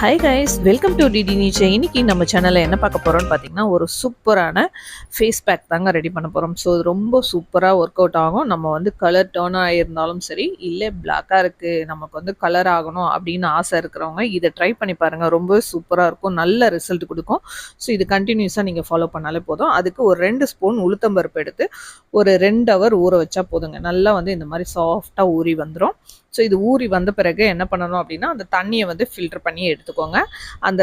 Hi guys welcome to டிடி நீச்சே இன்னைக்கு நம்ம சேனலில் என்ன பார்க்க போகிறோம்னு பார்த்தீங்கன்னா ஒரு சூப்பரான ஃபேஸ் பேக் தாங்க ரெடி பண்ண போகிறோம் ஸோ இது ரொம்ப சூப்பராக ஒர்க் அவுட் ஆகும். நம்ம வந்து கலர் டேர்ன் ஆகியிருந்தாலும் சரி இல்லை பிளாக்காக இருக்குது நமக்கு வந்து கலர் ஆகணும் அப்படின்னு ஆசை இருக்கிறவங்க இதை ட்ரை பண்ணி பாருங்கள் ரொம்ப சூப்பராக இருக்கும். நல்ல ரிசல்ட் கொடுக்கும். ஸோ இது கண்டினியூஸாக நீங்கள் ஃபாலோ பண்ணாலே போதும். அதுக்கு ஒரு ரெண்டு ஸ்பூன் உளுத்தம்பருப்பு எடுத்து ஒரு ரெண்டு ஹவர் ஊற வச்சா போதுங்க. நல்லா வந்து இந்த மாதிரி சாஃப்டாக ஊறி வந்துடும் ஸோ இது ஊறி வந்த பிறகு என்ன பண்ணணும் அப்படின்னா அந்த தண்ணியை வந்து ஃபில்டர் பண்ணி எடுத்துக்கோங்க. அந்த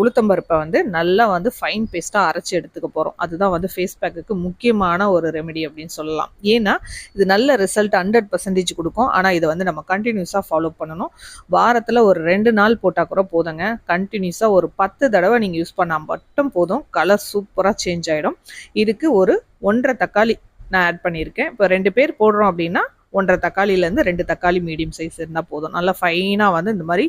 உளுத்தம்பருப்பை வந்து நல்லா வந்து ஃபைன் பேஸ்ட்டாக அரைச்சி எடுத்துக்க போகிறோம் அதுதான் வந்து ஃபேஸ் பேக்குக்கு முக்கியமான ஒரு ரெமெடி அப்படின்னு சொல்லலாம். ஏன்னா இது நல்ல ரிசல்ட் ஹண்ட்ரட் பர்சன்டேஜ் கொடுக்கும். ஆனால் இதை வந்து நம்ம கண்டினியூஸாக ஃபாலோ பண்ணணும். வாரத்தில் ஒரு ரெண்டு நாள் போட்டால் கூட போதுங்க. கண்டினியூஸாக ஒரு பத்து தடவை நீங்கள் யூஸ் பண்ணால் மட்டும் போதும். கலர் சூப்பராக சேஞ்ச் ஆகிடும் இதுக்கு ஒரு ஒன்றரை தக்காளி நான் ஆட் பண்ணியிருக்கேன். இப்போ ரெண்டு பேர் போடுறோம் அப்படின்னா ஒன்றரை தக்காளியிலேருந்து ரெண்டு தக்காளி மீடியம் சைஸ் இருந்தால் போதும். நல்லா ஃபைனாக வந்து இந்த மாதிரி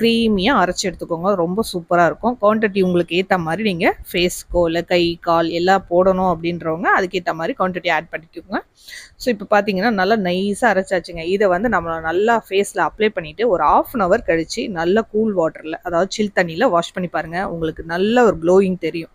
க்ரீமியாக அரைச்சி எடுத்துக்கோங்க. ரொம்ப சூப்பராக இருக்கும். குவான்டிட்டி உங்களுக்கு ஏற்ற மாதிரி நீங்கள் ஃபேஸ்க்கோ இல்லை கை கால் எல்லாம் போடணும் அப்படின்றவங்க அதுக்கேற்ற மாதிரி குவான்டிட்டி ஆட் பண்ணிக்கோங்க. ஸோ இப்போ பார்த்தீங்கன்னா நல்லா நைஸாக அரைச்சாச்சுங்க. இதை வந்து நம்ம நல்லா ஃபேஸில் அப்ளை பண்ணிவிட்டு ஒரு ஆஃப் அன் ஹவர் கழித்து நல்ல கூல் வாட்டரில் அதாவது சில் தண்ணியில் வாஷ் பண்ணி பாருங்கள் உங்களுக்கு நல்ல ஒரு க்ளோயிங் தெரியும்.